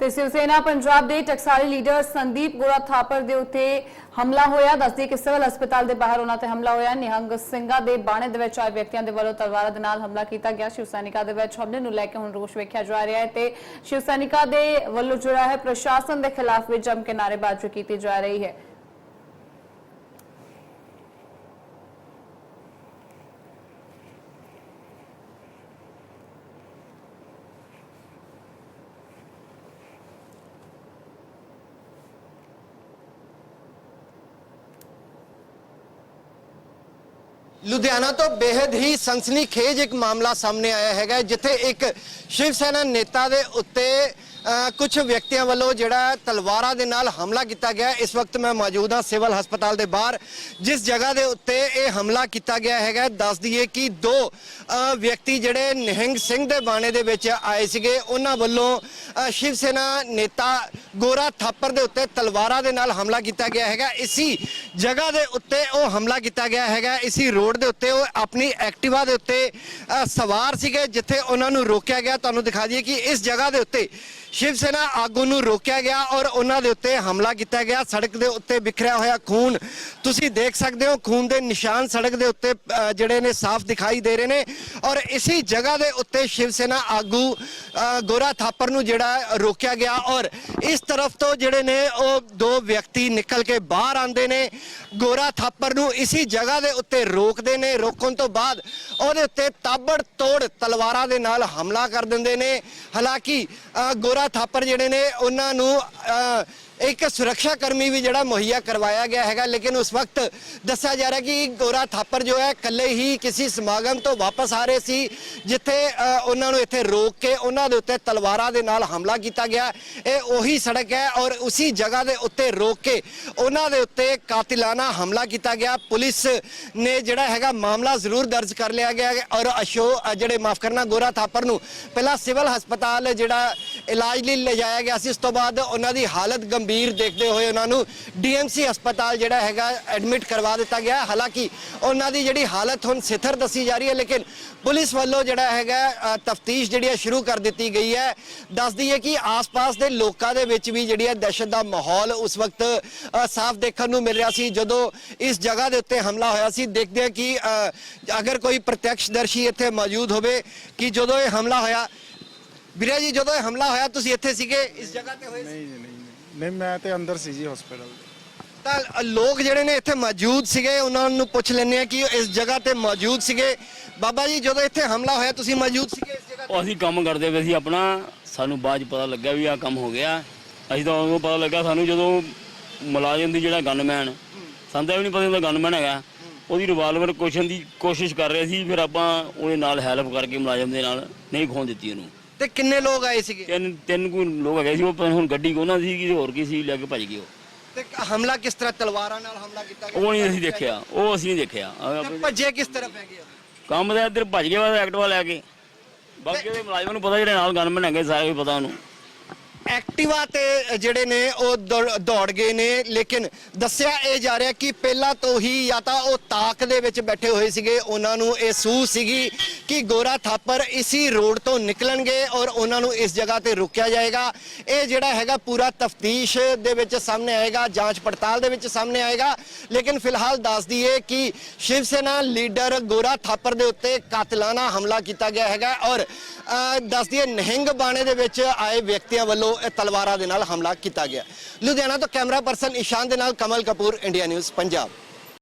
ਤੇ ਸਿਵ ਸੈਨਾ ਪੰਜਾਬ ਦੇ ਟਕਸਾਲੀ ਲੀਡਰ ਸੰਦੀਪ ਗੋਰਾ ਥਾਪਰ ਦੇ ਉੱਤੇ ਹਮਲਾ ਹੋਇਆ। ਦੱਸਦੀ ਕਿ ਸਿਵਲ ਹਸਪਤਾਲ ਦੇ ਬਾਹਰ ਉਹਨਾਂ ਤੇ ਹਮਲਾ ਹੋਇਆ। ਨਿਹੰਗ ਸਿੰਘਾਂ ਦੇ ਬਾਣੇ ਦੇ ਵਿੱਚ ਆਏ ਵਿਅਕਤੀਆਂ ਦੇ ਵੱਲੋਂ ਤਲਵਾਰਾਂ ਦੇ ਨਾਲ ਹਮਲਾ ਕੀਤਾ ਗਿਆ। ਸ਼ਿਵ ਸੈਨਿਕਾਂ ਦੇ ਵਿੱਚ ਹਮਲੇ ਨੂੰ ਲੈ ਕੇ ਹੁਣ ਰੋਸ਼ ਵੇਖਿਆ ਜਾ ਰਿਹਾ ਹੈ ਤੇ ਸ਼ਿਵ ਸੈਨਿਕਾਂ ਦੇ ਵੱਲੋਂ ਜਿਹੜਾ ਹੈ ਪ੍ਰਸ਼ਾਸਨ ਦੇ ਖਿਲਾਫ ਵੀ ਜੰਮ ਕੇ ਨਾਅਰੇਬਾਜ਼ੀ ਕੀਤੀ ਜਾ ਰਹੀ ਹੈ। ਲੁਧਿਆਣਾ ਤੋਂ ਬੇहद ਹੀ ਸਨਸਨੀਖੇਜ ਇੱਕ ਮਾਮਲਾ ਸਾਹਮਣੇ ਆਇਆ ਹੈਗਾ ਜਿੱਥੇ ਇੱਕ ਸ਼ਿਵ ਸੈਨਾ ਨੇਤਾ ਦੇ ਉੱਤੇ ਕੁਝ ਵਿਅਕਤੀਆਂ ਵੱਲੋਂ ਜਿਹੜਾ ਤਲਵਾਰਾਂ ਦੇ ਨਾਲ ਹਮਲਾ ਕੀਤਾ ਗਿਆ। ਇਸ ਵਕਤ ਮੈਂ ਮੌਜੂਦ ਹਾਂ ਸਿਵਲ ਹਸਪਤਾਲ ਦੇ ਬਾਹਰ, ਜਿਸ ਜਗ੍ਹਾ ਦੇ ਉੱਤੇ ਇਹ ਹਮਲਾ ਕੀਤਾ ਗਿਆ ਹੈਗਾ। ਦੱਸ ਦਈਏ ਕਿ ਦੋ ਵਿਅਕਤੀ ਜਿਹੜੇ ਨਿਹੰਗ ਸਿੰਘ ਦੇ ਬਾਣੇ ਦੇ ਵਿੱਚ ਆਏ ਸੀਗੇ, ਉਹਨਾਂ ਵੱਲੋਂ ਸ਼ਿਵ ਸੈਨਾ ਨੇਤਾ ਗੋਰਾ ਥਾਪਰ ਦੇ ਉੱਤੇ ਤਲਵਾਰਾਂ ਦੇ ਨਾਲ ਹਮਲਾ ਕੀਤਾ ਗਿਆ ਹੈਗਾ। ਇਸੀ ਜਗ੍ਹਾ ਦੇ ਉੱਤੇ ਉਹ ਹਮਲਾ ਕੀਤਾ ਗਿਆ ਹੈਗਾ। ਇਸੀ ਰੋਡ ਦੇ ਉੱਤੇ ਉਹ ਆਪਣੀ ਐਕਟਿਵਾ ਦੇ ਉੱਤੇ ਸਵਾਰ ਸੀਗੇ, ਜਿੱਥੇ ਉਹਨਾਂ ਨੂੰ ਰੋਕਿਆ ਗਿਆ। ਤੁਹਾਨੂੰ ਦਿਖਾ ਦਈਏ ਕਿ ਇਸ ਜਗ੍ਹਾ ਦੇ ਉੱਤੇ ਸ਼ਿਵ ਸੈਨਾ ਆਗੂ ਨੂੰ ਰੋਕਿਆ ਗਿਆ ਔਰ ਉਹਨਾਂ ਦੇ ਉੱਤੇ ਹਮਲਾ ਕੀਤਾ ਗਿਆ। ਸੜਕ ਦੇ ਉੱਤੇ ਵਿਖਰਿਆ ਹੋਇਆ ਖੂਨ। ਤੁਸੀਂ ਦੇਖ ਸਕਦੇ ਹੋ, ਖੂਨ ਦੇ ਨਿਸ਼ਾਨ ਸੜਕ ਦੇ ਉੱਤੇ ਜਿਹੜੇ ਨੇ ਸਾਫ਼ ਦਿਖਾਈ ਦੇ ਰਹੇ ਨੇ। ਔਰ ਇਸੀ ਜਗ੍ਹਾ ਦੇ ਉੱਤੇ ਸ਼ਿਵ ਸੈਨਾ ਆਗੂ ਗੋਰਾ ਥਾਪਰ ਨੂੰ ਜਿਹੜਾ ਰੋਕਿਆ ਗਿਆ। ਔਰ ਇਸ ਤਰਫ ਤੋਂ ਜਿਹੜੇ ਨੇ, ਉਹ ਦੋ ਵਿਅਕਤੀ ਨਿਕਲ ਕੇ ਬਾਹਰ ਆਉਂਦੇ ਨੇ। ਗੋਰਾ ਥਾਪਰ ਨੂੰ ਇਸੀ ਜਗ੍ਹਾ ਦੇ ਉੱਤੇ ਰੋਕਦੇ ਨੇ। ਰੋਕਣ ਤੋਂ ਬਾਅਦ ਉਹਦੇ ਉੱਤੇ ਤਾਬੜ ਤੋੜ ਤਲਵਾਰਾਂ ਦੇ ਨਾਲ ਹਮਲਾ ਕਰ ਦਿੰਦੇ ਨੇ। ਹਾਲਾਂਕਿ ਗੋਰਾ ਗੋਰਾ ਥਾਪਰ ਜਿਹੜੇ ਨੇ, ਉਹਨਾਂ ਨੂੰ ਇੱਕ ਸੁਰੱਖਿਆ ਕਰਮੀ ਵੀ ਜਿਹੜਾ ਮੁਹੱਈਆ ਕਰਵਾਇਆ ਗਿਆ ਹੈਗਾ। ਲੇਕਿਨ ਉਸ ਵਕਤ ਦੱਸਿਆ ਜਾ ਰਿਹਾ ਕਿ ਗੋਰਾ ਥਾਪਰ ਜੋ ਹੈ, ਇਕੱਲੇ ਹੀ ਕਿਸੇ ਸਮਾਗਮ ਤੋਂ ਵਾਪਸ ਆ ਰਹੇ ਸੀ, ਜਿੱਥੇ ਉਹਨਾਂ ਨੂੰ ਇੱਥੇ ਰੋਕ ਕੇ ਉਹਨਾਂ ਦੇ ਉੱਤੇ ਤਲਵਾਰਾਂ ਦੇ ਨਾਲ ਹਮਲਾ ਕੀਤਾ ਗਿਆ। ਇਹ ਉਹੀ ਸੜਕ ਹੈ ਔਰ ਉਸੇ ਜਗ੍ਹਾ ਦੇ ਉੱਤੇ ਰੋਕ ਕੇ ਉਹਨਾਂ ਦੇ ਉੱਤੇ ਕਾਤਿਲਾਨਾ ਹਮਲਾ ਕੀਤਾ ਗਿਆ। ਪੁਲਿਸ ਨੇ ਜਿਹੜਾ ਹੈਗਾ, ਮਾਮਲਾ ਜ਼ਰੂਰ ਦਰਜ ਕਰ ਲਿਆ ਗਿਆ ਔਰ ਅਸ਼ੋ ਜਿਹੜੇ ਮਾਫ ਕਰਨਾ, ਗੋਰਾ ਥਾਪਰ ਨੂੰ, ਪਹਿਲਾਂ ਸਿਵਲ ਹਸਪਤਾਲ ਜਿਹੜਾ ਇਲਾਜ ਲਈ ਲਿਜਾਇਆ ਗਿਆ ਸੀ। ਉਸ ਤੋਂ ਬਾਅਦ ਉਹਨਾਂ ਦੀ ਹਾਲਤ ਗੰਭੀਰ ਦੇਖਦੇ ਹੋਏ ਉਹਨਾਂ ਨੂੰ ਡੀਐਮਸੀ ਹਸਪਤਾਲ ਜਿਹੜਾ ਹੈਗਾ ਐਡਮਿਟ ਕਰਵਾ ਦਿੱਤਾ ਗਿਆ। ਹਾਲਾਂਕਿ ਉਹਨਾਂ ਦੀ ਜਿਹੜੀ ਹਾਲਤ ਹੁਣ ਸਿਥਰ ਦੱਸੀ ਜਾ ਰਹੀ ਹੈ, ਲੇਕਿਨ ਪੁਲਿਸ ਵੱਲੋਂ ਜਿਹੜਾ ਹੈਗਾ ਤਫਤੀਸ਼ ਜਿਹੜੀ ਹੈ ਸ਼ੁਰੂ ਕਰ ਦਿੱਤੀ ਗਈ ਹੈ। ਦੱਸਦੀ ਹੈ ਕਿ ਆਸ-ਪਾਸ ਦੇ ਲੋਕਾਂ ਦੇ ਵਿੱਚ ਵੀ ਜਿਹੜੀ ਹੈ ਦਹਿਸ਼ਤ ਦਾ ਮਾਹੌਲ ਉਸ ਵਕਤ ਸਾਫ਼ ਦੇਖਣ ਨੂੰ ਮਿਲ ਰਿਹਾ ਸੀ। ਜਦੋਂ ਇਸ ਜਗ੍ਹਾ ਦੇ ਉੱਤੇ ਹਮਲਾ ਹੋਇਆ ਸੀ, ਦੇਖਦੇ ਹਾਂ ਕਿ ਅਗਰ ਕੋਈ ਪ੍ਰਤੱਖਦਰਸ਼ੀ ਇੱਥੇ ਮੌਜੂਦ ਹੋਵੇ ਕਿ ਜਦੋਂ ਇਹ ਹਮਲਾ ਹੋਇਆ ਵੀਰੇ ਜੀ ਜਦੋਂ ਇਹ ਹਮਲਾ ਹੋਇਆ ਤੁਸੀਂ ਇੱਥੇ ਸੀਗੇ? ਇਸ ਜਗ੍ਹਾ ਤੇ ਹੋਏ ਸੀ? ਨਹੀਂ ਜੀ ਨਹੀਂ ਨਹੀਂ ਮੈਂ ਤੇ ਅੰਦਰ ਸੀ ਜੀ ਹਸਪੀਟਲ ਤਾਂ ਲੋਕ ਜਿਹੜੇ ਨੇ ਇੱਥੇ ਮੌਜੂਦ ਸੀਗੇ ਉਹਨਾਂ ਨੂੰ ਪੁੱਛ ਲੈਂਦੇ ਆ ਕਿ ਉਹ ਇਸ ਜਗ੍ਹਾ ਤੇ ਮੌਜੂਦ ਸੀਗੇ। ਬਾਬਾ ਜੀ ਜਦੋਂ ਇੱਥੇ ਹਮਲਾ ਹੋਇਆ ਤੁਸੀਂ ਮੌਜੂਦ ਸੀਗੇ ਇਸ ਜਗ੍ਹਾ ਤੇ? ਉਹ ਅਸੀਂ ਕੰਮ ਕਰਦੇ ਪਏ ਸੀ ਆਪਣਾ। ਸਾਨੂੰ ਬਾਅਦ 'ਚ ਪਤਾ ਲੱਗਿਆ ਵੀ ਆਹ ਕੰਮ ਹੋ ਗਿਆ। ਅਸੀਂ ਤਾਂ ਉਦੋਂ ਪਤਾ ਲੱਗਾ ਸਾਨੂੰ ਜਦੋਂ ਮੁਲਾਜ਼ਮ ਦੀ ਜਿਹੜਾ ਗਨਮੈਨ ਸਾਨੂੰ ਤਾਂ ਇਹ ਵੀ ਨਹੀਂ ਪਤਾ ਹੁੰਦਾ ਗਨਮੈਨ ਹੈਗਾ। ਉਹਦੀ ਰਿਵਾਲਵਰ ਕੋਸ਼ਨ ਦੀ ਕੋਸ਼ਿਸ਼ ਕਰ ਰਹੇ ਸੀ ਫਿਰ ਆਪਾਂ ਉਹਦੇ ਨਾਲ ਹੈਲਪ ਕਰਕੇ ਮੁਲਾਜ਼ਮ ਦੇ ਨਾਲ ਨਹੀਂ ਖੋਣ ਦਿੱਤੀ ਉਹਨੂੰ। ਤੇ ਕਿੰਨੇ ਲੋਕ ਆਏ ਸੀਗੇ? ਤਿੰਨ ਤਿੰਨ ਕੋਈ ਲੋਕ ਹੈਗੇ ਸੀ ਉਹ ਪਤਾ ਨੀ ਹੁਣ ਗੱਡੀ ਕੋਨਾ ਸੀ ਕਿ ਹੋਰ ਕੀ ਸੀ ਲੈ ਕੇ ਭੱਜ ਗਏ ਉਹ। ਤੇ ਹਮਲਾ ਕਿਸ ਤਰ੍ਹਾਂ ਤਲਵਾਰਾਂ ਨਾਲ ਹਮਲਾ ਕੀਤਾ ਗਿਆ? ਉਹ ਨਹੀਂ ਅਸੀਂ ਦੇਖਿਆ ਉਹ ਅਸੀਂ ਨਹੀਂ ਦੇਖਿਆ। ਆਹ ਤੇ ਆਪਣੇ ਭੱਜੇ ਕਿਸ ਤਰਫ ਹੈਗੇ ਉਹ? ਕੰਮ ਦੇ ਇੱਧਰ ਭੱਜ ਗਏ ਵਾ ਐਕਟਿਵਾ ਲੈ ਕੇ। ਬਾਕੀ ਉਹਦੇ ਮੁਲਾਜ਼ਮਾਂ ਨੂੰ ਪਤਾ ਜਿਹੜੇ ਨਾਲ ਗਨਮੈਨ ਹੈਗੇ ਸਾਰੇ ਪਤਾ ਉਹਨੂੰ। ਐਕਟਿਵਾ ਤੇ ਜਿਹੜੇ ਨੇ ਉਹ ਦੌੜ- ਦੌੜ ਗਏ ਨੇ ਲੇਕਿਨ ਦੱਸਿਆ ਇਹ ਜਾ ਰਿਹਾ ਕਿ ਪਹਿਲਾਂ ਤੋਂ ਹੀ ਜਾਂ ਤਾਂ ਉਹ ਤਾਕ ਦੇ ਵਿੱਚ ਬੈਠੇ ਹੋਏ ਸੀਗੇ ਉਹਨਾਂ ਨੂੰ ਇਹ ਸੂਹ ਸੀਗੀ ਕਿ ਗੋਰਾ ਥਾਪਰ ਇਸੀ ਰੋਡ ਤੋਂ ਨਿਕਲਣਗੇ ਔਰ ਉਹਨਾਂ ਨੂੰ ਇਸ ਜਗ੍ਹਾ ਤੇ ਰੁਕਿਆ ਜਾਏਗਾ। ਇਹ ਜਿਹੜਾ ਹੈਗਾ ਪੂਰਾ ਤਫਤੀਸ਼ ਦੇ ਵਿੱਚ ਸਾਹਮਣੇ ਆਏਗਾ ਜਾਂਚ ਪੜਤਾਲ ਦੇ ਵਿੱਚ ਸਾਹਮਣੇ ਆਏਗਾ। ਲੇਕਿਨ ਫਿਲਹਾਲ ਦੱਸ ਦਈਏ ਕਿ ਸ਼ਿਵ ਸੈਨਾ ਲੀਡਰ ਗੋਰਾ ਥਾਪਰ ਦੇ ਉੱਤੇ ਕਾਤਲਾਨਾ ਹਮਲਾ ਕੀਤਾ ਗਿਆ ਹੈਗਾ ਔਰ ਅ, ਦੱਸ ਦਈਏ ਨਿਹੰਗ ਬਾਣੇ ਦੇ ਵਿੱਚ ਆਏ ਵਿਅਕਤੀਆਂ ਵੱਲੋਂ ਵੱਲੋਂ ਇਹ ਤਲਵਾਰਾਂ ਦੇ ਨਾਲ ਹਮਲਾ ਕੀਤਾ ਗਿਆ। ਲੁਧਿਆਣਾ ਤੋਂ ਕੈਮਰਾ ਪਰਸਨ ਇਸ਼ਾਨ ਦੇ ਨਾਲ ਕਮਲ ਕਪੂਰ, ਇੰਡੀਆ ਨਿਊਜ਼, ਪੰਜਾਬ।